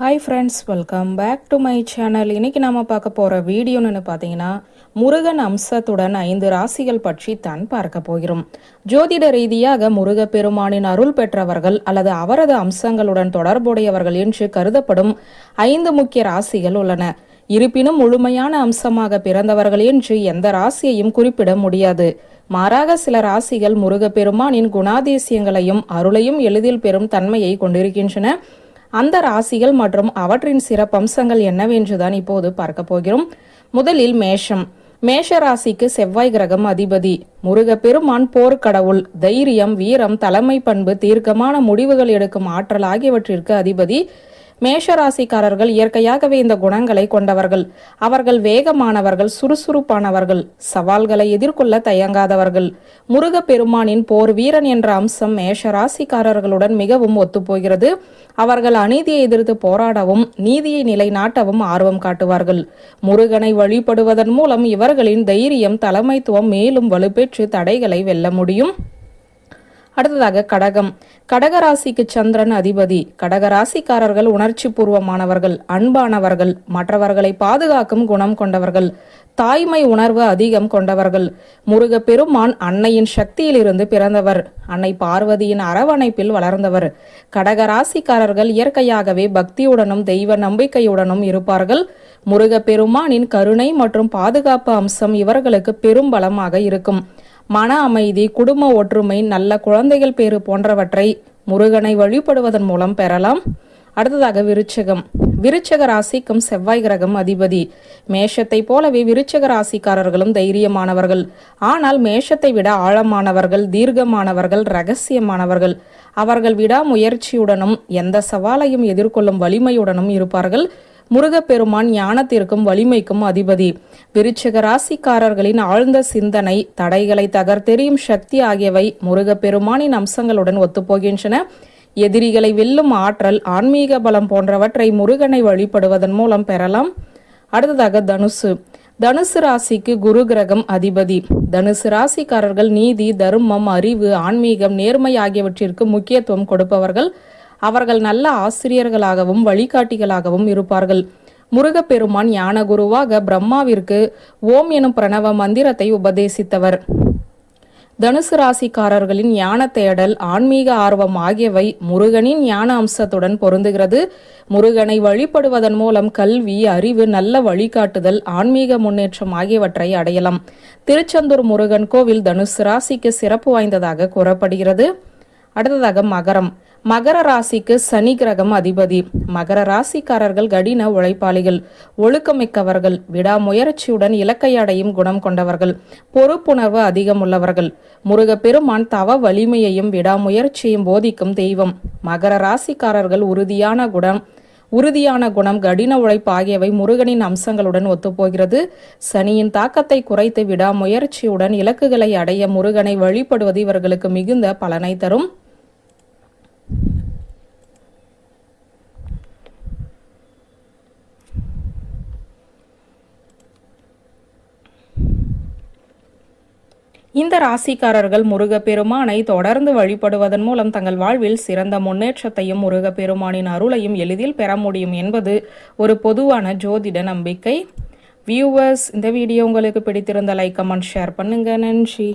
Hi friends welcome back to my channel இன்னைக்கு நாம பார்க்க போகிற வீடியோன்னு பார்த்தீங்கன்னா முருகன் அம்சத்துடன் ஐந்து ராசிகள் பற்றி தான் பார்க்க போகிறோம். ஜோதிட ரீதியாக முருகப்பெருமானின் அருள் பெற்றவர்கள் அல்லது அவரது அம்சங்களுடன் தொடர்புடையவர்கள் என்று கருதப்படும் ஐந்து முக்கிய ராசிகள் உள்ளன. இருப்பினும் முழுமையான அம்சமாக பிறந்தவர்கள் என்று எந்த ராசியையும் குறிப்பிட முடியாது. மாறாக சில ராசிகள் முருகப்பெருமானின் குணாதிசயங்களையும் அருளையும் எளிதில் பெறும் தன்மையை கொண்டிருக்கின்றன. அந்த ராசிகள் மற்றும் அவற்றின் சிறப்பம்சங்கள் என்னவென்றுதான் இப்போது பார்க்க போகிறோம். முதலில் மேஷம். மேஷ ராசிக்கு செவ்வாய் கிரகம் அதிபதி. முருகப்பெருமான் போர்க்கடவுள் தைரியம் வீரம் தலைமை பண்பு தீர்க்கமான முடிவுகள் எடுக்கும் ஆற்றல் ஆகியவற்றிற்கு அதிபதி. மேஷராசிக்காரர்கள் இயற்கையாகவே இந்த குணங்களை கொண்டவர்கள். அவர்கள் வேகமானவர்கள் சுறுசுறுப்பானவர்கள். சவால்களை எதிர்கொள்ள தயங்காதவர்கள். முருகப்பெருமானின் போர் வீரன் என்ற அம்சம் மேஷராசிக்காரர்களுடன் மிகவும் ஒத்துப்போகிறது. அவர்கள் அநீதியை எதிர்த்து போராடவும் நீதியை நிலைநாட்டவும் ஆர்வம் காட்டுவார்கள். முருகனை வழிபடுவதன் மூலம் இவர்களின் தைரியம் தலைமைத்துவம் மேலும் வலுப்பெற்று தடைகளை வெல்ல முடியும். அடுத்ததாக கடகம். கடகராசிக்கு சந்திரன் அதிபதி. கடகராசிக்காரர்கள் உணர்ச்சி பூர்வமானவர்கள் அன்பானவர்கள் மற்றவர்களை பாதுகாக்கும் குணம் கொண்டவர்கள் தாய்மை உணர்வு அதிகம் கொண்டவர்கள். முருக பெருமான் அன்னையின் சக்தியிலிருந்து பிறந்தவர். அன்னை பார்வதியின் அரவணைப்பில் வளர்ந்தவர். கடகராசிக்காரர்கள் இயற்கையாகவே பக்தியுடனும் தெய்வ நம்பிக்கையுடனும் இருப்பார்கள். முருக பெருமானின் கருணை மற்றும் பாதுகாப்பு அம்சம் இவர்களுக்கு பெரும் பலமாக இருக்கும். மன அமைதி குடும்ப ஒற்றுமை நல்ல குழந்தைகள் பேறு போன்றவற்றை முருகனை வழிபடுவதன் மூலம் பெறலாம். அடுத்ததாக விருச்சகம். விருச்சக ராசிக்கும் செவ்வாய் கிரகம் அதிபதி. மேஷத்தை போலவே விருச்சக ராசிக்காரர்களும் தைரியமானவர்கள். ஆனால் மேஷத்தை விட ஆழமானவர்கள் தீர்க்கமானவர்கள் ரகசியமானவர்கள். அவர்கள் விடாமுயற்சியுடனும் எந்த சவாலையும் எதிர்கொள்ளும் வலிமையுடனும் இருப்பார்கள். முருகப்பெருமான் ஞானத்திற்கும் வலிமைக்கும் அதிபதி. விருச்சிக ராசிக்காரர்களின் ஆழ்ந்த சிந்தனை தடைகளை தகர்த்தெறியும் சக்தி ஆகியவை முருகப்பெருமானின் அம்சங்களுடன் ஒத்துப்போகின்றன. எதிரிகளை வெல்லும் ஆற்றல் ஆன்மீக பலம் போன்றவற்றை முருகனை வழிபடுவதன் மூலம் பெறலாம். அடுத்ததாக தனுசு. தனுசு ராசிக்கு குரு கிரகம் அதிபதி. தனுசு ராசிக்காரர்கள் நீதி தர்மம் அறிவு ஆன்மீகம் நேர்மை ஆகியவற்றிற்கு முக்கியத்துவம் கொடுப்பவர்கள். அவர்கள் நல்ல ஆசிரியர்களாகவும் வழிகாட்டிகளாகவும் இருப்பார்கள். முருகப்பெருமான் ஞான குருவாக பிரம்மாவிற்கு ஓம் எனும் பிரணவ மந்திரத்தை உபதேசித்தவர். தனுசு ராசிக்காரர்களின் ஞான தேடல் ஆன்மீக ஆர்வம் ஆகியவை முருகனின் ஞான அம்சத்துடன் பொருந்துகிறது. முருகனை வழிபடுவதன் மூலம் கல்வி அறிவு நல்ல வழிகாட்டுதல் ஆன்மீக முன்னேற்றம் ஆகியவற்றை அடையலாம். திருச்செந்தூர் முருகன் கோவில் தனுசு ராசிக்கு சிறப்பு வாய்ந்ததாக கூறப்படுகிறது. அடுத்ததாக மகரம். மகர ராசிக்கு சனி கிரகம் அதிபதி. மகர ராசிக்காரர்கள் கடின உழைப்பாளிகள் ஒழுக்கமிக்கவர்கள் விடாமுயற்சியுடன் இலக்கை அடையும் குணம் கொண்டவர்கள் பொறுப்புணர்வு அதிகம் உள்ளவர்கள். முருகப்பெருமான் தவ வலிமையையும் விடாமுயற்சியையும் போதிக்கும் தெய்வம். மகர ராசிக்காரர்கள் உறுதியான குணம் உறுதியான குணம் கடின உழைப்பு ஆகியவை முருகனின் அம்சங்களுடன் ஒத்துப்போகிறது. சனியின் தாக்கத்தை குறைத்து விடாமுயற்சியுடன் இலக்குகளை அடைய முருகனை வழிபடுவது இவர்களுக்கு மிகுந்த பலனை தரும். இந்த ராசிக்காரர்கள் முருகப்பெருமானை தொடர்ந்து வழிபடுவதன் மூலம் தங்கள் வாழ்வில் சிறந்த முன்னேற்றத்தையும் முருகப்பெருமானின் அருளையும் எளிதில் பெற முடியும் என்பது ஒரு பொதுவான ஜோதிட நம்பிக்கை. வியூவர்ஸ் இந்த வீடியோ உங்களுக்கு பிடித்திருந்த லைக் கமெண்ட் ஷேர் பண்ணுங்க. நன்றி.